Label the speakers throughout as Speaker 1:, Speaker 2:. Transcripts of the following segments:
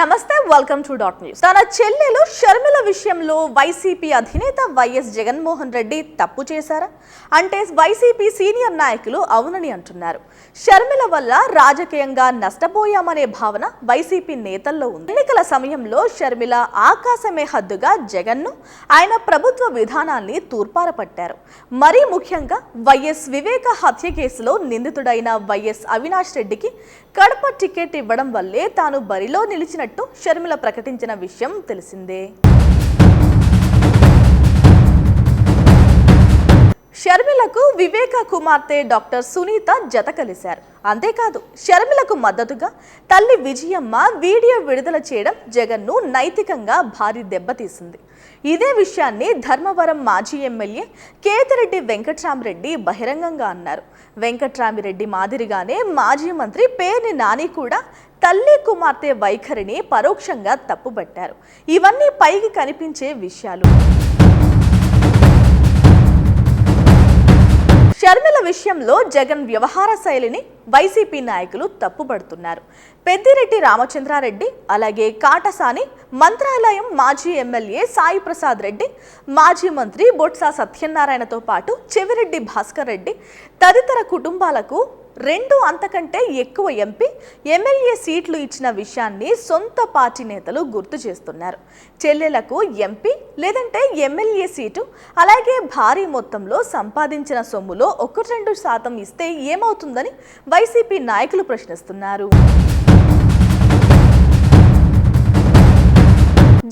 Speaker 1: నమస్తే welcome to dot news తన చెల్లెలు షర్మిల విషయంలో వైసీపీ అధినేత వైఎస్ జగన్మోహన్ రెడ్డి తప్పు చేశారా? అంటే వైసీపీ సీనియర్ నాయకులు అవునని అంటున్నారు. షర్మిల వల్ల రాజకీయంగా నష్టపోయామనే భావన వైసీపీ నేతల్లో ఉంది. ఎన్నికల సమయంలో షర్మిల ఆకాశమే హద్దుగా జగన్ను ఆయన ప్రభుత్వ విధానాల్ని తూర్పారపట్టారు. మరీ ముఖ్యంగా వైఎస్ వివేక హత్య కేసులో నిందితుడైన వైఎస్ అవినాష్ రెడ్డికి కడప టికెట్ ఇవ్వడం వల్లే తాను బరిలో నిలిచిన నిలిచినట్టు షర్మిల ప్రకటించిన విషయం తెలిసిందే. షర్మిలకు వివేక కుమార్తె డాక్టర్ సునీత జత కలిశారు. అంతేకాదు షర్మిలకు మద్దతుగా తల్లి విజయమ్మ వీడియో విడుదల చేయడం జగన్ను నైతికంగా భారీ దెబ్బతీసింది. ఇదే విషయాన్ని ధర్మవరం మాజీ ఎమ్మెల్యే కేతిరెడ్డి వెంకట్రామిరెడ్డి బహిరంగంగా అన్నారు. వెంకట్రామిరెడ్డి మాదిరిగానే మాజీ మంత్రి పేర్ని నాని కూడా తల్లి కుమార్తె వైఖరిని పరోక్షంగా తప్పుబట్టారు. ఇవన్నీ పైకి కనిపించే విషయాలు. విషయంలో జగన్ వ్యవహార శైలిని వైసీపీ నాయకులు తప్పుపడుతున్నారు పెద్దిరెడ్డి రామచంద్రారెడ్డి అలాగే కాటసాని మంత్రాలయం మాజీ ఎమ్మెల్యే సాయి ప్రసాద్ రెడ్డి మాజీ మంత్రి బొత్స సత్యనారాయణతో పాటు చెవిరెడ్డి భాస్కర్ రెడ్డి తదితర కుటుంబాలకు రెండు అంతకంటే ఎక్కువ ఎంపీ ఎమ్మెల్యే సీట్లు ఇచ్చిన విషయాన్ని సొంత పార్టీ నేతలు గుర్తు చేస్తున్నారు. చెల్లెలకు ఎంపీ లేదంటే ఎమ్మెల్యే సీటు అలాగే భారీ మొత్తంలో సంపాదించిన సొమ్ములో ఒకటి రెండు శాతం ఇస్తే ఏమవుతుందని వైసీపీ నాయకులు ప్రశ్నిస్తున్నారు.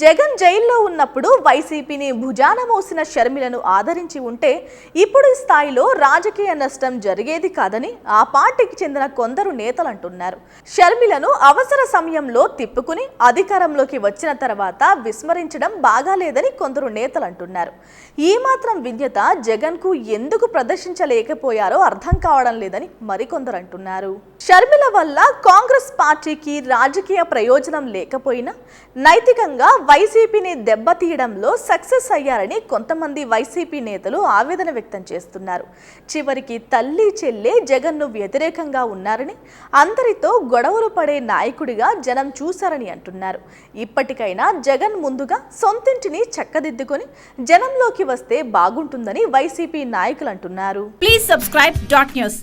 Speaker 1: జగన్ జైల్లో ఉన్నప్పుడు వైసీపీని భుజాన మోసిన షర్మిలను ఆదరించి ఉంటే ఇప్పుడు ఈ స్థాయిలో రాజకీయ నష్టం జరిగేది కాదని ఆ పార్టీకి చెందిన కొందరు నేతలు అంటున్నారు. షర్మిలను అవసర సమయంలో తిప్పుకుని అధికారంలోకి వచ్చిన తర్వాత విస్మరించడం బాగాలేదని కొందరు నేతలు అంటున్నారు. ఈ మాత్రం విజ్ఞత జగన్కు ఎందుకు ప్రదర్శించలేకపోయారో అర్థం కావడం లేదని మరికొందరు అంటున్నారు. షర్మిల వల్ల కాంగ్రెస్ పార్టీకి రాజకీయ ప్రయోజనం లేకపోయినా నైతికంగా వైసీపీని దెబ్బతీయడంలో సక్సెస్ అయ్యారని కొంతమంది వైసీపీ నేతలు ఆవేదన వ్యక్తం చేస్తున్నారు. చివరికి తల్లి చెల్లె జగన్ను వ్యతిరేకంగా ఉన్నారని అందరితో గొడవలు పడే నాయకుడిగా జనం చూశారని అంటున్నారు. ఇప్పటికైనా జగన్ ముందుగా సొంతింటిని చక్కదిద్దుకొని జనంలోకి వస్తే బాగుంటుందని వైసీపీ నాయకులు అంటున్నారు.
Speaker 2: Please subscribe dot news